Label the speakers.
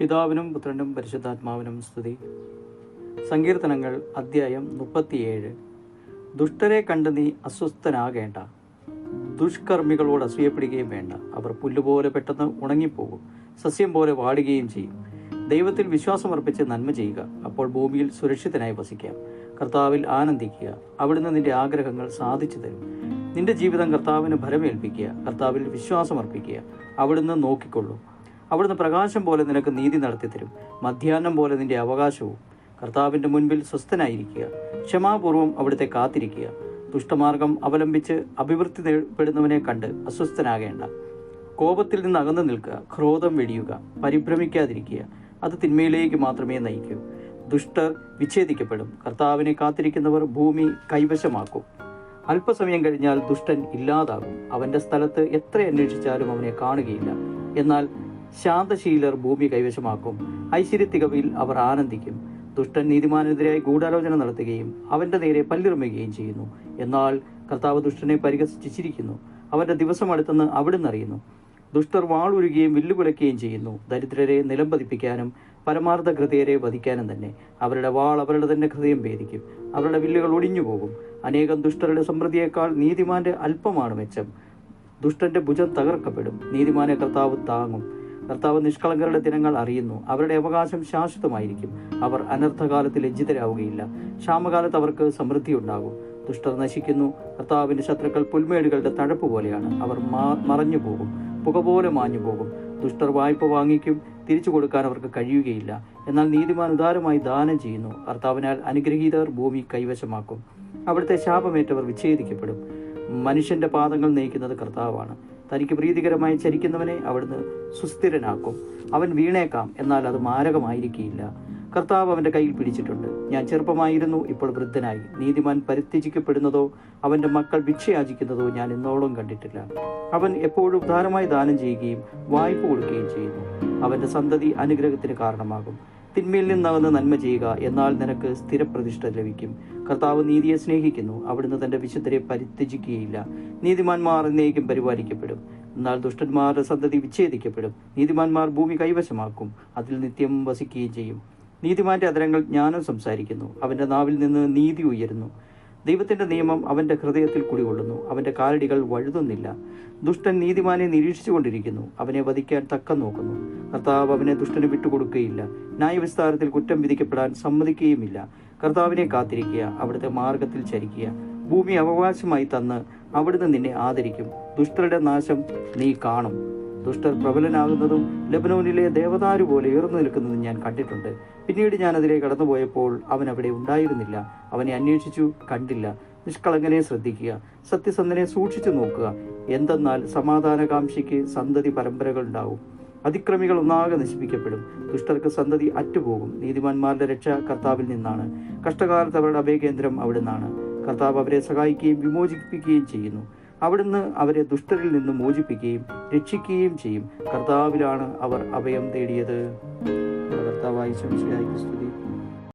Speaker 1: പിതാവിനും പുത്രനും പരിശുദ്ധാത്മാവിനും സ്തുതി. സങ്കീർത്തനങ്ങൾ അധ്യായം മുപ്പത്തിയേഴ്. ദുഷ്ടരെ കണ്ട് നീ അസ്വസ്ഥനാകേണ്ട. ദുഷ്കർമ്മികളോട് അസൂയപ്പെടുകയും വേണ്ട. അവർ പുല്ലുപോലെ പെട്ടെന്ന് ഉണങ്ങിപ്പോകും. സസ്യം പോലെ വാടുകയും ചെയ്യും. ദൈവത്തിൽ വിശ്വാസമർപ്പിച്ച് നന്മ ചെയ്യുക. അപ്പോൾ ഭൂമിയിൽ സുരക്ഷിതനായി വസിക്കാം. കർത്താവിൽ ആനന്ദിക്കുക. അവിടുന്ന് നിന്റെ ആഗ്രഹങ്ങൾ സാധിച്ചു തരും. നിന്റെ ജീവിതം കർത്താവിന് ഫലമേൽപ്പിക്കുക കർത്താവിൽ വിശ്വാസമർപ്പിക്കുക അവിടുന്ന് നോക്കിക്കൊള്ളൂ. അവിടുന്ന് പ്രകാശം പോലെ നിനക്ക് നീതി നടത്തി തരും മധ്യാഹ്നം പോലെ നിന്റെ അവകാശവും. കർത്താവിന്റെ മുൻപിൽ സ്വസ്ഥനായിരിക്കുക. ക്ഷമാപൂർവം അവിടുത്തെ കാത്തിരിക്കുക. ദുഷ്ടമാർഗം അവലംബിച്ച് അഭിവൃദ്ധി നേടപ്പെടുന്നവനെ കണ്ട് അസ്വസ്ഥനാകേണ്ട. കോപത്തിൽ നിന്ന് അകന്നു നിൽക്കുക. ക്രോധം വെടിയുക. പരിഭ്രമിക്കാതിരിക്കുക. അത് തിന്മയിലേക്ക് മാത്രമേ നയിക്കൂ. ദുഷ്ടർ വിച്ഛേദിക്കപ്പെടും. കർത്താവിനെ കാത്തിരിക്കുന്നവർ ഭൂമി കൈവശമാക്കും. അല്പസമയം കഴിഞ്ഞാൽ ദുഷ്ടൻ ഇല്ലാതാകും. അവന്റെ സ്ഥലത്ത് എത്ര അന്വേഷിച്ചാലും അവനെ കാണുകയില്ല. എന്നാൽ ശാന്തശീലർ ഭൂമി കൈവശമാക്കും. ഐശ്വര്യ തികവിൽ അവർ ആനന്ദിക്കും. ദുഷ്ടൻ നീതിമാനെതിരായി ഗൂഢാലോചന നടത്തുകയും അവന്റെ നേരെ പല്ലിറുമുകയും ചെയ്യുന്നു. എന്നാൽ കർത്താവ് ദുഷ്ടനെ പരിഹസിച്ചിരിക്കുന്നു. അവന്റെ ദിവസം അടുത്തെന്ന് അവിടുന്ന് അറിയുന്നു. ദുഷ്ടർ വാളുരുകയും വില്ലുകുലയ്ക്കുകയും ചെയ്യുന്നു. ദരിദ്രരെ നിലംപതിപ്പിക്കാനും പരമാർത്ഥ ഹൃദയരെ വധിക്കാനും തന്നെ. അവരുടെ വാൾ അവരുടെ തന്നെ ഹൃദയം ഭേദിക്കും. അവരുടെ വില്ലുകൾ ഒടിഞ്ഞു പോകും അനേകം ദുഷ്ടരുടെ സമൃദ്ധിയേക്കാൾ നീതിമാന്റെ അല്പമാണ് മെച്ചം. ദുഷ്ടന്റെ ഭുജം തകർക്കപ്പെടും. നീതിമാനെ കർത്താവ് താങ്ങും. കർത്താവ് നിഷ്കളങ്കരുടെ ദിനങ്ങൾ അറിയുന്നു. അവരുടെ അവകാശം ശാശ്വതമായിരിക്കും. അവർ അനർത്ഥകാലത്ത് ലജ്ജിതരാവുകയില്ല. ക്ഷാമകാലത്ത് അവർക്ക് സമൃദ്ധി ഉണ്ടാകും ദുഷ്ടർ നശിക്കുന്നു. കർത്താവിന്റെ ശത്രുക്കൾ പുൽമേടുകളുടെ തഴപ്പ് പോലെയാണ്. അവർ മറഞ്ഞു പോകും പുക പോലെ മാഞ്ഞു പോകും ദുഷ്ടർ വായ്പ വാങ്ങിക്കും. തിരിച്ചു കൊടുക്കാൻ അവർക്ക് കഴിയുകയില്ല. എന്നാൽ നീതിമാൻ ഉദാരമായി ദാനം ചെയ്യുന്നു. കർത്താവിനാൽ അനുഗ്രഹീതർ ഭൂമി കൈവശമാക്കും. അവിടുത്തെ ശാപമേറ്റവർ വിച്ഛേദിക്കപ്പെടും. മനുഷ്യന്റെ പാദങ്ങൾ നയിക്കുന്നത് കർത്താവാണ്. തനിക്ക് പ്രീതികരമായി ചരിക്കുന്നവനെ അവിടുന്ന് സുസ്ഥിരനാക്കും. അവൻ വീണേക്കാം എന്നാൽ അത് മാരകമായിരിക്കില്ല. കർത്താവ് അവന്റെ കയ്യിൽ പിടിച്ചിട്ടുണ്ട്. ഞാൻ ചെറുപ്പമായിരുന്നു ഇപ്പോൾ വൃദ്ധനായി. നീതിമാൻ പരിത്യജിക്കപ്പെടുന്നതോ അവന്റെ മക്കൾ ഭിക്ഷയാചിക്കുന്നതോ ഞാൻ ഇന്നോളം കണ്ടിട്ടില്ല. അവൻ എപ്പോഴും ധാരമായി ദാനം ചെയ്യുകയും വായ്പ കൊടുക്കുകയും ചെയ്യുന്നു. അവന്റെ സന്തതി അനുഗ്രഹത്തിന് കാരണമാകും. തിന്മയിൽ നിന്നകന്ന് നന്മ ചെയ്യുക എന്നാൽ നിനക്ക് സ്ഥിരപ്രതിഷ്ഠ ലഭിക്കും. കർത്താവ് നീതിയെ സ്നേഹിക്കുന്നു. അവിടുന്ന് തന്റെ വിശുദ്ധരെ പരിത്യജിക്കുകയില്ല. നീതിമാന്മാർ എന്നേക്കും പരിപാലിക്കപ്പെടും. എന്നാൽ ദുഷ്ടന്മാരുടെ സന്തതി വിച്ഛേദിക്കപ്പെടും. നീതിമാന്മാർ ഭൂമി കൈവശമാക്കും. അതിൽ നിത്യം വസിക്കുകയും ചെയ്യും. നീതിമാന്റെ അതരങ്ങൾ ജ്ഞാനം സംസാരിക്കുന്നു. അവന്റെ നാവിൽ നിന്ന് നീതി ഉയരുന്നു. ദൈവത്തിന്റെ നിയമം അവന്റെ ഹൃദയത്തിൽ കുടികൊള്ളുന്നു. അവന്റെ കാലടികൾ വഴുതുന്നില്ല. ദുഷ്ടൻ നീതിമാനെ നിരീക്ഷിച്ചുകൊണ്ടിരിക്കുന്നു. അവനെ വധിക്കാൻ തക്കം നോക്കുന്നു. കർത്താവ് അവനെ ദുഷ്ടന് വിട്ടുകൊടുക്കുകയില്ല. ന്യായവിസ്താരത്തിൽ കുറ്റം വിധിക്കപ്പെടാൻ സമ്മതിക്കുകയുമില്ല. കർത്താവിനെ കാത്തിരിക്കുക അവിടുത്തെ മാർഗത്തിൽ ചരിക്കുക. ഭൂമി അവകാശമായി തന്ന് അവിടുന്ന് നിന്നെ ആദരിക്കും. ദുഷ്ടരുടെ നാശം നീ കാണും. ദുഷ്ടർ പ്രബലനാകുന്നതും ലബനോനിലെ ദേവദാരു പോലെ ഉയർന്നു നിൽക്കുന്നതും ഞാൻ കണ്ടിട്ടുണ്ട്. പിന്നീട് ഞാൻ അതിലെ കടന്നുപോയപ്പോൾ അവൻ അവിടെ ഉണ്ടായിരുന്നില്ല. അവനെ അന്വേഷിച്ചു കണ്ടില്ല. നിഷ്കളങ്കനെ ശ്രദ്ധിക്കുക സത്യസന്ധനെ സൂക്ഷിച്ചു നോക്കുക. എന്തെന്നാൽ സമാധാനകാംക്ഷിക്ക് സന്തതി പരമ്പരകൾ ഉണ്ടാവും. അതിക്രമികൾ ഒന്നാകെ നശിപ്പിക്കപ്പെടും. ദുഷ്ടർക്ക് സന്തതി അറ്റുപോകും. നീതിമാന്മാരുടെ രക്ഷ കർത്താവിൽ നിന്നാണ്. കഷ്ടകാലത്ത് അവരുടെ അഭയകേന്ദ്രം അവിടുന്നാണ്. കർത്താവ് അവരെ സഹായിക്കുകയും വിമോചിപ്പിക്കുകയും ചെയ്യുന്നു. അവിടുന്ന് അവരെ ദുഷ്ടരിൽ നിന്ന് മോചിപ്പിക്കുകയും രക്ഷിക്കുകയും ചെയ്യും. കർത്താവിലാണ് അവർ അഭയം തേടിയത്. കർത്താവായി ശംശയായി സ്തുതി